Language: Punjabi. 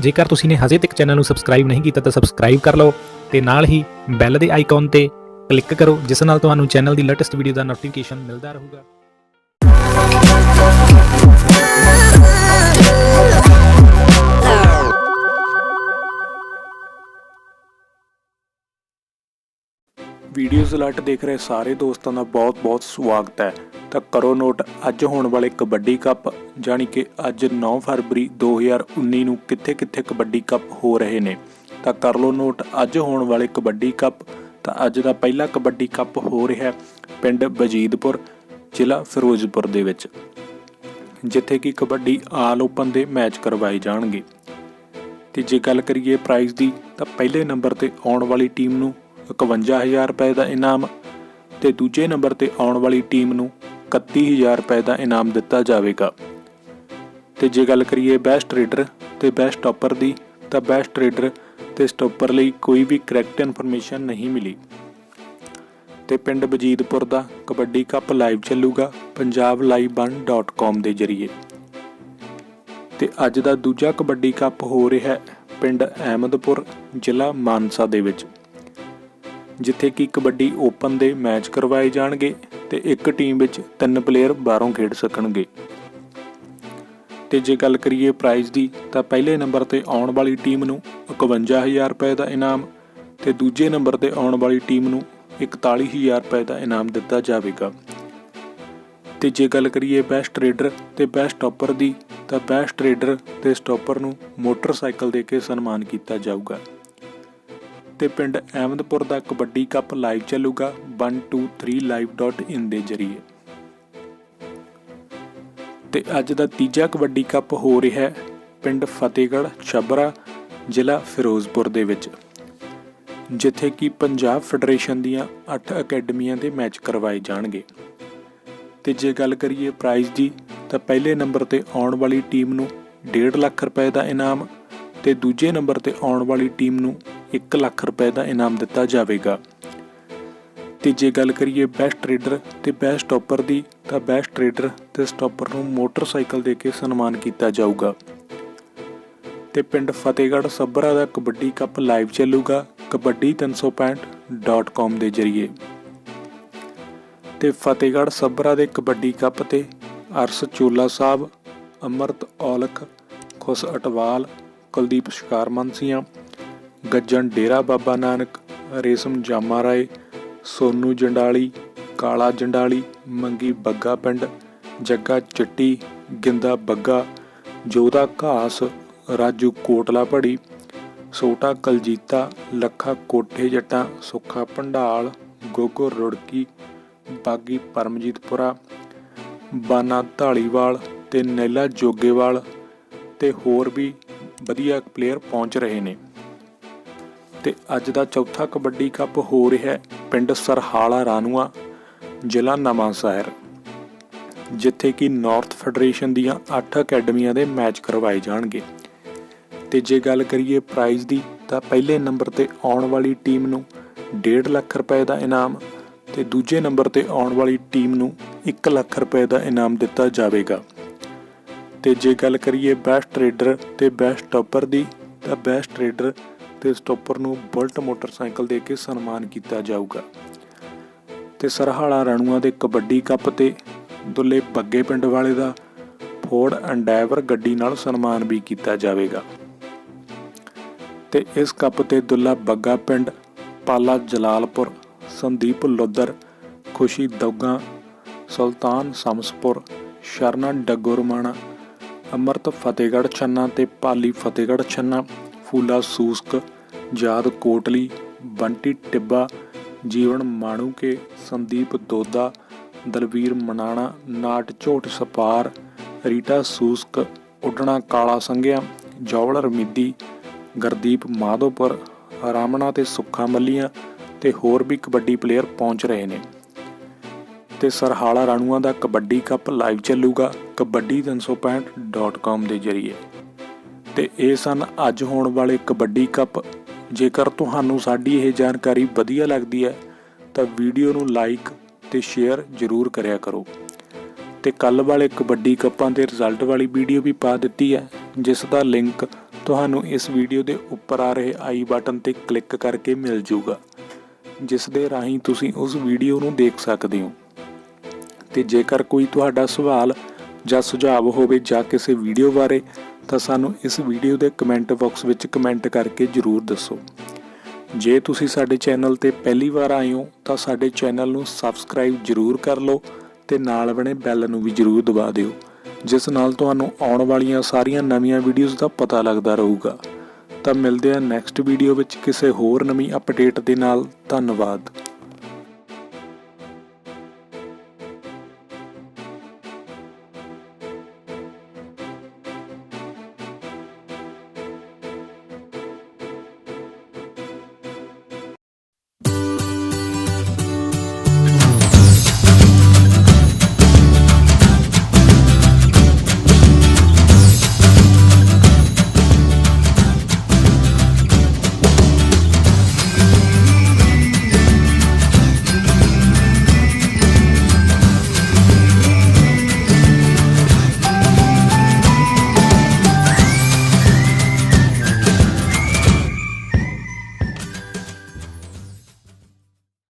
ਜੇਕਰ ਤੁਸੀਂ ਨੇ ਹਜੇ ਤੱਕ ਚੈਨਲ ਨੂੰ ਸਬਸਕ੍ਰਾਈਬ ਨਹੀਂ ਕੀਤਾ ਤਾਂ ਸਬਸਕ੍ਰਾਈਬ ਕਰ ਲਓ ਤੇ ਨਾਲ ਹੀ ਬੈਲ ਦੇ ਆਈਕਨ ਤੇ ਕਲਿੱਕ ਕਰੋ, ਜਿਸ ਨਾਲ ਤੁਹਾਨੂੰ ਚੈਨਲ ਦੀ ਲੇਟੈਸਟ ਵੀਡੀਓ ਦਾ ਨੋਟੀਫਿਕੇਸ਼ਨ ਮਿਲਦਾ ਰਹੂਗਾ। ਵੀਡੀਓਜ਼ ਅਲਰਟ ਦੇਖ ਰਹੇ ਸਾਰੇ ਦੋਸਤਾਂ ਦਾ ਬਹੁਤ-ਬਹੁਤ ਸਵਾਗਤ ਹੈ ਤਾਂ ਕਰੋ ਨੋਟ। ਅੱਜ ਹੋਣ ਵਾਲੇ ਕਬੱਡੀ ਕੱਪ, ਜਾਣੀ ਕਿ ਅੱਜ 9 ਫਰਵਰੀ 2019 ਨੂੰ ਕਿੱਥੇ-ਕਿੱਥੇ ਕਬੱਡੀ ਕੱਪ ਹੋ ਰਹੇ ਨੇ? ਤਾਂ ਕਰ ਲਓ ਨੋਟ, ਅੱਜ ਹੋਣ ਵਾਲੇ ਕਬੱਡੀ ਕੱਪ, ਤਾਂ ਅੱਜ ਦਾ ਪਹਿਲਾ ਕਬੱਡੀ ਕੱਪ ਹੋ ਰਿਹਾ ਪਿੰਡ ਬਜੀਦਪੁਰ, ਜ਼ਿਲ੍ਹਾ ਫਿਰੋਜ਼ਪੁਰ ਦੇ ਵਿੱਚ, ਜਿੱਥੇ ਕਿ ਕਬੱਡੀ ਆਲ ਓਪਨ ਦੇ ਮੈਚ ਕਰਵਾਏ ਜਾਣਗੇ। ਤੇ ਜੇ ਗੱਲ ਕਰੀਏ ਪ੍ਰਾਈਜ਼ ਦੀ, ਤਾਂ ਪਹਿਲੇ ਨੰਬਰ ਤੇ ਆਉਣ ਵਾਲੀ ਟੀਮ ਨੂੰ 51000 ਰੁਪਏ ਦਾ ਇਨਾਮ ਤੇ ਦੂਜੇ ਨੰਬਰ ਤੇ ਆਉਣ ਵਾਲੀ ਟੀਮ ਨੂੰ 31000 ਰੁਪਏ ਦਾ ਇਨਾਮ ਦਿੱਤਾ ਜਾਵੇਗਾ। ਤੇ ਜੇ ਗੱਲ ਕਰੀਏ ਬੈਸਟ ਟ੍ਰੇਡਰ ਤੇ ਬੈਸਟ ਸਟਾਪਰ ਦੀ, ਤਾਂ ਬੈਸਟ ਟ੍ਰੇਡਰ ਤੇ ਸਟਾਪਰ ਲਈ ਕੋਈ ਵੀ ਕਰੈਕਟ ਇਨਫੋਰਮੇਸ਼ਨ ਨਹੀਂ ਮਿਲੀ। ਤੇ ਪਿੰਡ ਬਜੀਦਪੁਰ ਦਾ ਕਬੱਡੀ ਕੱਪ ਲਾਈਵ ਚੱਲੂਗਾ punjablive1.com ਦੇ ਜ਼ਰੀਏ। ਤੇ ਅੱਜ ਦਾ ਦੂਜਾ ਕਬੱਡੀ ਕੱਪ ਹੋ ਰਿਹਾ ਹੈ ਪਿੰਡ ਅਹਿਮਦਪੁਰ, ਜ਼ਿਲ੍ਹਾ ਮਾਨਸਾ ਦੇ ਵਿੱਚ, ਜਿੱਥੇ ਕਿ ਕਬੱਡੀ ਓਪਨ ਦੇ ਮੈਚ ਕਰਵਾਏ ਜਾਣਗੇ। ਤੇ ਇੱਕ ਟੀਮ ਵਿੱਚ ਤਿੰਨ ਪਲੇਅਰ ਬਾਹਰੋਂ ਖੇਡ ਸਕਣਗੇ। ਤੇ ਜੇ ਗੱਲ ਕਰੀਏ ਪ੍ਰਾਈਜ਼ ਦੀ, ਤਾਂ ਪਹਿਲੇ ਨੰਬਰ ਤੇ ਆਉਣ ਵਾਲੀ ਟੀਮ ਨੂੰ 51000 ਰੁਪਏ ਦਾ ਇਨਾਮ ਤੇ ਦੂਜੇ ਨੰਬਰ ਤੇ ਆਉਣ ਵਾਲੀ ਟੀਮ ਨੂੰ 41000 ਰੁਪਏ ਦਾ ਇਨਾਮ ਦਿੱਤਾ ਜਾਵੇਗਾ। ਤੇ ਜੇ ਗੱਲ ਕਰੀਏ ਬੈਸਟ ਟ੍ਰੇਡਰ ਤੇ ਬੈਸਟ ਸਟਾਪਰ ਦੀ, ਤਾਂ ਬੈਸਟ ਟ੍ਰੇਡਰ ਤੇ ਸਟਾਪਰ ਨੂੰ ਮੋਟਰਸਾਈਕਲ ਦੇ ਕੇ ਸਨਮਾਨ ਕੀਤਾ ਜਾਊਗਾ। ਤੇ ਪਿੰਡ ਅਹਿਮਦਪੁਰ ਦਾ ਕਬੱਡੀ ਕੱਪ ਲਾਈਵ ਚੱਲੂਗਾ 123live.in ਦੇ ਜ਼ਰੀਏ। ਤੇ ਅੱਜ ਦਾ ਤੀਜਾ ਕਬੱਡੀ ਕੱਪ ਹੋ ਰਿਹਾ ਹੈ ਪਿੰਡ ਫਤਿਹਗੜ੍ਹ ਛਬਰਾ ਜ਼ਿਲ੍ਹਾ ਫਿਰੋਜ਼ਪੁਰ ਦੇ ਵਿੱਚ, ਜਿੱਥੇ ਕਿ ਪੰਜਾਬ ਫੈਡਰੇਸ਼ਨ ਦੀਆਂ 8 ਅਕੈਡਮੀਆਂ ਦੇ ਮੈਚ ਕਰਵਾਏ ਜਾਣਗੇ। ਤੇ ਜੇ ਗੱਲ ਕਰੀਏ ਪ੍ਰਾਈਜ਼ ਦੀ, ਤਾਂ ਪਹਿਲੇ ਨੰਬਰ ਤੇ ਆਉਣ ਵਾਲੀ ਟੀਮ ਨੂੰ 1.5 ਲੱਖ ਰੁਪਏ ਦਾ ਇਨਾਮ ਤੇ ਦੂਜੇ ਨੰਬਰ ਤੇ ਆਉਣ ਵਾਲੀ ਟੀਮ ਨੂੰ 1 ਲੱਖ ਰੁਪਏ ਦਾ ਇਨਾਮ ਦਿੱਤਾ ਜਾਵੇਗਾ। ਤੇ ਜੇ ਗੱਲ ਕਰੀਏ ਬੈਸਟ ਟ੍ਰੇਡਰ ਤੇ ਬੈਸਟ ਸਟਾਪਰ ਦੀ, ਤਾਂ ਬੈਸਟ ਟ੍ਰੇਡਰ ਤੇ ਸਟਾਪਰ ਨੂੰ ਮੋਟਰਸਾਈਕਲ ਦੇ ਕੇ ਸਨਮਾਨ ਕੀਤਾ ਜਾਊਗਾ। ਤੇ ਪਿੰਡ ਫਤਿਹਗੜ੍ਹ ਸੱਭਰਾ ਦਾ ਕਬੱਡੀ ਕੱਪ ਲਾਈਵ ਚੱਲੂਗਾ kabaddi365.com ਦੇ ਜ਼ਰੀਏ। ਤੇ ਫਤਿਹਗੜ੍ਹ ਸੱਭਰਾ ਦੇ ਕਬੱਡੀ ਕੱਪ ਤੇ ਅਰਸ ਚੋਲਾ ਸਾਹਿਬ, ਅਮਰਤ ਔਲਖ, ਖੁਸ ਅਟਵਾਲ, ਕੁਲਦੀਪ ਸ਼ਿਕਾਰ ਮਾਨਸੀਆਂ ਗੱਜਣ ਡੇਰਾ ਬਾਬਾ ਨਾਨਕ, ਰੇਸ਼ਮ ਜਾਮਾ ਰਾਏ, ਸੋਨੂ ਜੰਡਾਲੀ, ਕਾਲਾ ਜੰਡਾਲੀ, ਮੰਗੀ ਬੱਗਾ ਪਿੰਡ, ਜੱਗਾ ਚਿੱਟੀ, ਗਿੰਦਾ ਬੱਗਾ ਜੋਦਾ ਘਾਸ, ਰਾਜੂ ਕੋਟਲਾ ਭੜੀ, ਸੋਟਾ ਕਲਜੀਤਾ, ਲੱਖਾ ਕੋਠੇ ਜੱਟਾਂ, ਸੁੱਖਾ ਭੰਡਾਲ ਗੋਗੋ ਰੁੜਕੀ, ਬਾਗੀ ਪਰਮਜੀਤਪੁਰਾ, ਬਾਨਾ ਢਾਲੀਵਾਲ ਤੇ ਨੈਲਾ ਜੋਗੇਵਾਲ ਤੇ ਹੋਰ ਵੀ ਵਧੀਆ ਪਲੇਅਰ ਪਹੁੰਚ ਰਹੇ ਨੇ। ਤੇ ਅੱਜ ਦਾ ਚੌਥਾ ਕਬੱਡੀ ਕੱਪ ਹੋ ਰਿਹਾ ਹੈ ਪਿੰਡ ਸਰਹਾਲਾ ਰਾਨੂਆ, ਜ਼ਿਲ੍ਹਾ ਨਵਾਂ ਸ਼ਹਿਰ ਜਿੱਥੇ ਕਿ ਨਾਰਥ ਫੈਡਰੇਸ਼ਨ ਦੀਆਂ 8 ਅਕੈਡਮੀਆਂ ਦੇ ਮੈਚ ਕਰਵਾਏ ਜਾਣਗੇ। ਤੇ ਜੇ ਗੱਲ ਕਰੀਏ ਪ੍ਰਾਈਜ਼ ਦੀ, ਤਾਂ ਪਹਿਲੇ ਨੰਬਰ ਤੇ ਆਉਣ ਵਾਲੀ ਟੀਮ ਨੂੰ 1.5 ਲੱਖ ਰੁਪਏ ਦਾ ਇਨਾਮ ਤੇ ਦੂਜੇ ਨੰਬਰ ਤੇ ਆਉਣ ਵਾਲੀ ਟੀਮ ਨੂੰ 1 ਲੱਖ ਰੁਪਏ ਦਾ ਇਨਾਮ ਦਿੱਤਾ ਜਾਵੇਗਾ। ਤੇ ਜੇ ਗੱਲ ਕਰੀਏ ਬੈਸਟ ਟ੍ਰੇਡਰ ਤੇ ਬੈਸਟ ਸਟਾਪਰ ਦੀ, ਤਾਂ ਬੈਸਟ ਟ੍ਰੇਡਰ ਤੇ ਸਟੋਪਰ ਨੂੰ ਬੁਲਟ ਮੋਟਰਸਾਈਕਲ ਦੇ ਕੇ ਸਨਮਾਨ ਕੀਤਾ ਜਾਊਗਾ। ਤੇ ਸਰਹਾਲਾ ਰਣੂਆਂ ਦੇ ਕਬੱਡੀ ਕੱਪ ਤੇ ਦੁੱਲੇ ਬੱਗੇ ਪਿੰਡ ਵਾਲੇ ਦਾ ਫੋਰਡ ਐਂਡੈਵਰ ਗੱਡੀ ਨਾਲ ਸਨਮਾਨ ਵੀ ਕੀਤਾ ਜਾਵੇਗਾ। ਤੇ ਇਸ ਕੱਪ ਤੇ ਦੁੱਲਾ ਬੱਗਾ ਪਿੰਡ ਪਾਲਾ ਜਲਾਲਪੁਰ, ਸੰਦੀਪ ਲੁੱਦਰ, ਖੁਸ਼ੀ ਦੌਗਾ ਸੁਲਤਾਨ ਸਮਸਪੁਰ, ਸ਼ਰਨਾ ਡੱਗੋਰਮਾਣਾ, ਅਮਰਤ ਫਤਿਹਗੜ੍ਹ ਛੰਨਾ ਤੇ ਪਾਲੀ ਫਤਿਹਗੜ੍ਹ ਛੰਨਾ, ਫੂਲਾ ਸੂਸਕ ਯਾਦ ਕੋਟਲੀ, ਬੰਟੀ ਟਿੱਬਾ, ਜੀਵਨ ਮਾਣੂਕੇ, ਸੰਦੀਪ ਦੋਦਾ, ਦਲਵੀਰ ਮਨਾਣਾ, ਨਾਟ ਝੋਟ ਸਪਾਰ, ਰੀਟਾ ਸੂਸਕ, ਉੱਡਣਾ ਕਾਲਾ ਸੰਘਿਆ ਜੌਲ ਰਮੀਦੀ, ਗਰਦੀਪ ਮਾਧੋਪੁਰ, ਰਾਮਣਾ ਤੇ ਸੁੱਖਾ ਮੱਲੀਆਂ ਤੇ ਹੋਰ ਵੀ ਕਬੱਡੀ ਪਲੇਅਰ ਪਹੁੰਚ ਰਹੇ ਨੇ। ਤੇ ਸਰਹਾਲਾ ਰਾਣੂਆਂ ਦਾ ਕਬੱਡੀ ਕੱਪ ਲਾਈਵ ਚੱਲੂਗਾ kabaddi365.com ਦੇ ਜ਼ਰੀਏ। ਤੇ ਇਹ ਸਨ ਅੱਜ ਹੋਣ ਵਾਲੇ ਕਬੱਡੀ ਕੱਪ ਜੇਕਰ ਤੁਹਾਨੂੰ ਸਾਡੀ ਇਹ ਜਾਣਕਾਰੀ ਵਧੀਆ ਲੱਗਦੀ ਹੈ, ਤਾਂ ਵੀਡੀਓ ਨੂੰ ਲਾਈਕ ਤੇ ਸ਼ੇਅਰ ਜ਼ਰੂਰ ਕਰਿਆ ਕਰੋ। ਤੇ ਕੱਲ ਵਾਲੇ ਕਬੱਡੀ ਕੱਪਾਂ ਦੇ ਰਿਜ਼ਲਟ ਵਾਲੀ ਵੀਡੀਓ ਵੀ ਪਾ ਦਿੱਤੀ ਹੈ, ਜਿਸ ਦਾ ਲਿੰਕ ਤੁਹਾਨੂੰ ਇਸ ਵੀਡੀਓ ਦੇ ਉੱਪਰ ਆ ਰਹੇ ਆਈ ਬਟਨ ਤੇ ਕਲਿੱਕ ਕਰਕੇ ਮਿਲ ਜਾਊਗਾ, ਜਿਸ ਦੇ ਰਾਹੀਂ ਤੁਸੀਂ ਉਸ ਵੀਡੀਓ ਨੂੰ ਦੇਖ ਸਕਦੇ ਹੋ। ਤੇ ਜੇਕਰ ਕੋਈ ਤੁਹਾਡਾ ਸਵਾਲ ਜਾਂ ਸੁਝਾਅ ਹੋਵੇ ਜਾਂ ਕਿਸੇ ਵੀਡੀਓ ਬਾਰੇ ਤਾਂ ਸਾਨੂੰ ਇਸ ਵੀਡੀਓ ਦੇ ਕਮੈਂਟ ਬਾਕਸ ਵਿੱਚ ਕਮੈਂਟ ਕਰਕੇ ਜਰੂਰ ਦੱਸੋ। ਜੇ ਤੁਸੀਂ ਸਾਡੇ ਚੈਨਲ ਤੇ ਪਹਿਲੀ ਵਾਰ ਆਏ ਹੋ, ਤਾਂ ਸਾਡੇ ਚੈਨਲ ਨੂੰ ਸਬਸਕ੍ਰਾਈਬ ਜਰੂਰ ਕਰ ਲਓ ਤੇ ਨਾਲ ਬਣੇ ਬੈਲ ਨੂੰ ਵੀ ਜਰੂਰ ਦਬਾ ਦਿਓ, ਜਿਸ ਨਾਲ ਤੁਹਾਨੂੰ ਆਉਣ ਵਾਲੀਆਂ ਸਾਰੀਆਂ ਨਵੀਆਂ ਵੀਡੀਓਜ਼ ਦਾ ਪਤਾ ਲੱਗਦਾ ਰਹੂਗਾ। ਤਾਂ ਮਿਲਦੇ ਹਾਂ ਨੈਕਸਟ ਵੀਡੀਓ ਵਿੱਚ ਕਿਸੇ ਹੋਰ ਨਵੀਂ ਅਪਡੇਟ ਦੇ ਨਾਲ। ਧੰਨਵਾਦ।